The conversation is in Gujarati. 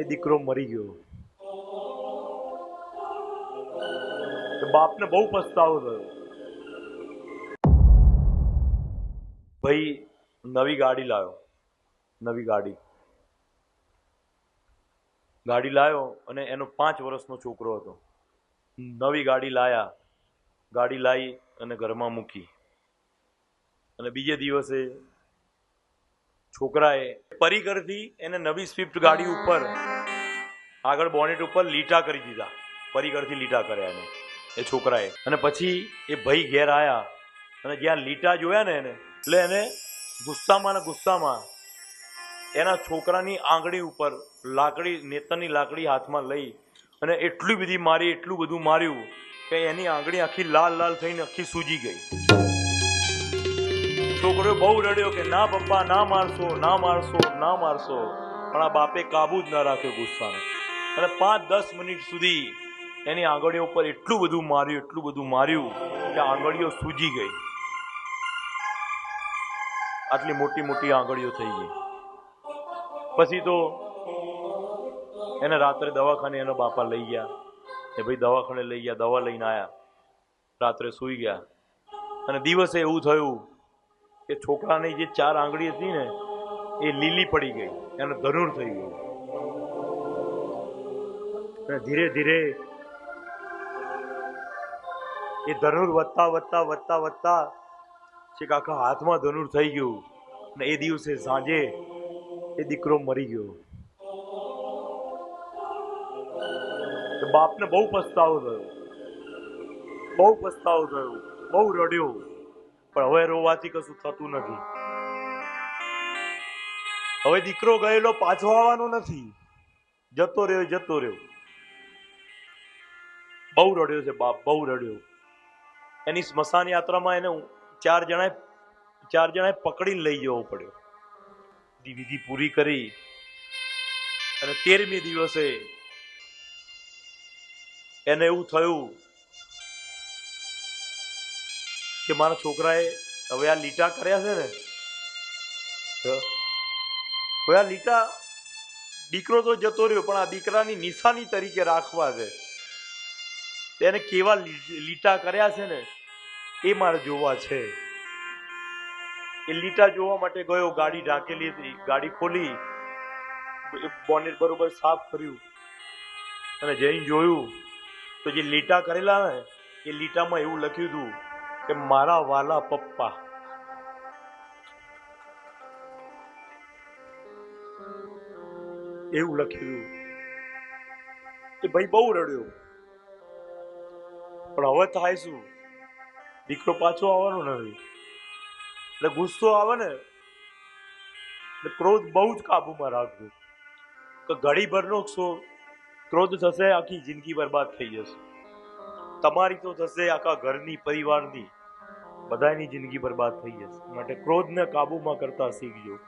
એ દીકરો મરી ગયો. બાપને બહુ પસ્તાવો થયો. ભાઈ, નવી ગાડી લાવ્યો નવી ગાડી. ગાડી લાવ્યો અને એનો પાંચ વર્ષનો છોકરો હતો. નવી ગાડી લાયા. ગાડી લાવી અને ઘરમાં મૂકી. અને બીજે દિવસે છોકરાએ પરિકરથી એને નવી સ્વિફ્ટ ગાડી ઉપર આગળ બોનેટ ઉપર લીટા કરી દીધા. પરિકરથી લીટા કર્યા એને, એ છોકરાએ. અને પછી એ ભાઈ ઘેર આવ્યા અને જ્યાં લીટા જોયા ને એને, એટલે એને ગુસ્સામાં ને ગુસ્સામાં એના છોકરાની આંગળી ઉપર લાકડી, નેતરની લાકડી હાથમાં લઈ અને એટલી બધી મારી, એટલું બધું માર્યું કે એની આંગળી આખી લાલ લાલ થઈને આખી સૂજી ગઈ. છોકરો બહુ રડ્યો કે, ના પપ્પા, ના મારશો ના મારશો ના મારશો. પણ આ બાપે કાબુ જ ના રાખ્યો ગુસ્સાને. અને પાંચ, દસ મિનિટ સુધી એની આંગળીઓ ઉપર એટલું બધું માર્યું, એટલું બધું માર્યું કે આંગળીઓ સૂજી ગઈ. આટલી મોટી મોટી આંગળીઓ થઈ ગઈ. પછી તો એને રાત્રે દવાખાને એનો બાપા લઈ ગયા. એ ભાઈ દવાખાને લઈ ગયા, દવા લઈને આવ્યા રાત્રે સૂઈ ગયા. અને દિવસે એવું થયું કે છોકરાની જે ચાર આંગળી હતી ને, એ લીલી પડી ગઈ એને ધનુર થઈ ગયું ધીરે ધીરે એ ધનુર વધતા વધતા વધતા વધતા છેક આખા હાથમાં ધનુર થઈ ગયું અને એ દિવસે સાંજે એ દીકરો મરી ગયો. બાપને બહુ પસ્તાવો થયો. બહુ પસ્તાવો થયો. બહુ રડ્યો. પણ હવે રોવાથી કશું થતું નથી. હવે દીકરો ગયેલો પાછો આવવાનો નથી. જતો રહ્યો જતો રહ્યો. બહુ રડ્યો છે બાપ, બહુ રડ્યો. એની સ્મશાન યાત્રામાં એને ચાર જણાએ ચાર જણાએ પકડીને લઈ જવો પડ્યો. વિધિ પૂરી કરી અને તેરમી દિવસે એને એવું થયું કે મારા છોકરાએ હવે આ લીટા કર્યા છે ને? હવે આ લીટા દીકરો તો જતો રહ્યો, પણ આ દીકરાની નિશાની તરીકે રાખવા છે. તેને કેવા લીટા કર્યા છે ને? એ મારે જોવા છે. એ લીટા જોવા માટે ગયો, ગાડી ઢાંકેલી હતી, ગાડી ખોલી, બોનેટ બરોબર સાફ કર્યું. અને જઈને જોયું, તો જે લીટા કરેલા ને, એ લીટામાં એવું લખ્યું હતું કે મારા વાલા પપ્પા. એવું લખ્યું કે ભાઈ બહુ રડ્યો. પણ હવે થાય શું? દીકરો પાછો આવવાનો નથી એટલે ગુસ્સો આવે ને, એટલે ક્રોધ બહુ જ કાબુમાં રાખજો. કે ઘડીભરનો સો ક્રોધ થશે, આખી જિંદગી બરબાદ થઈ જશે. તમારી તો થશે આખા ઘરની, પરિવારની. બધાની જિંદગી બરબાદ થઈ જશે. માટે ક્રોધને કાબુમાં કરતા શીખજો.